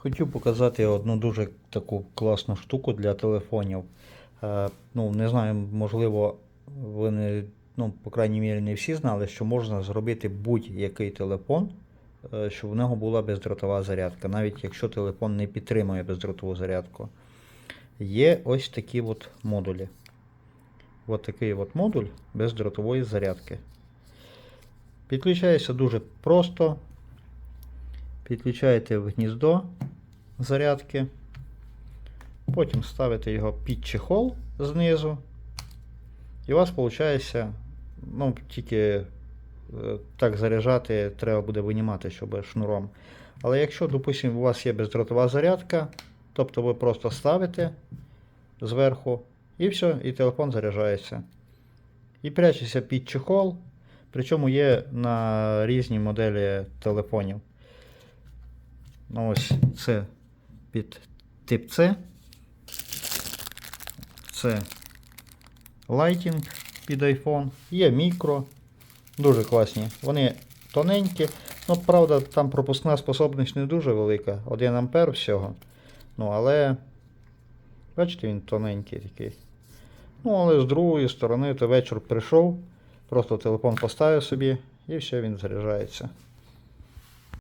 Хотів показати одну дуже таку класну штуку для телефонів. Е, ну, не знаю, можливо, ви не, ну, по крайній мірі, не всі знали, що можна зробити будь-який телефон, е, щоб в нього була бездротова зарядка, навіть якщо телефон не підтримує бездротову зарядку. Є ось такі от модулі. Ось такий от модуль бездротової зарядки. Підключається дуже просто. Підключаєте в гніздо зарядки. Потім ставите його під чехол знизу. І у вас виходить, ну, тільки е, так заряджати треба буде винімати, щоб шнуром. Але якщо, допустимо, у вас є бездротова зарядка, тобто ви просто ставите зверху і все, і телефон заряджається. І прячеться під чехол. Причому є на різні моделі телефонів. Ну, ось це під тип C. Це Lighting під iPhone. Є мікро. Дуже класні. Вони тоненькі. Ну, правда, там пропускна способність не дуже велика. 1 ампер всього. Ну, але. Бачите, він тоненький такий. Ну, але з другої сторони, то вечір прийшов, просто телефон поставив собі і все, він заряджається.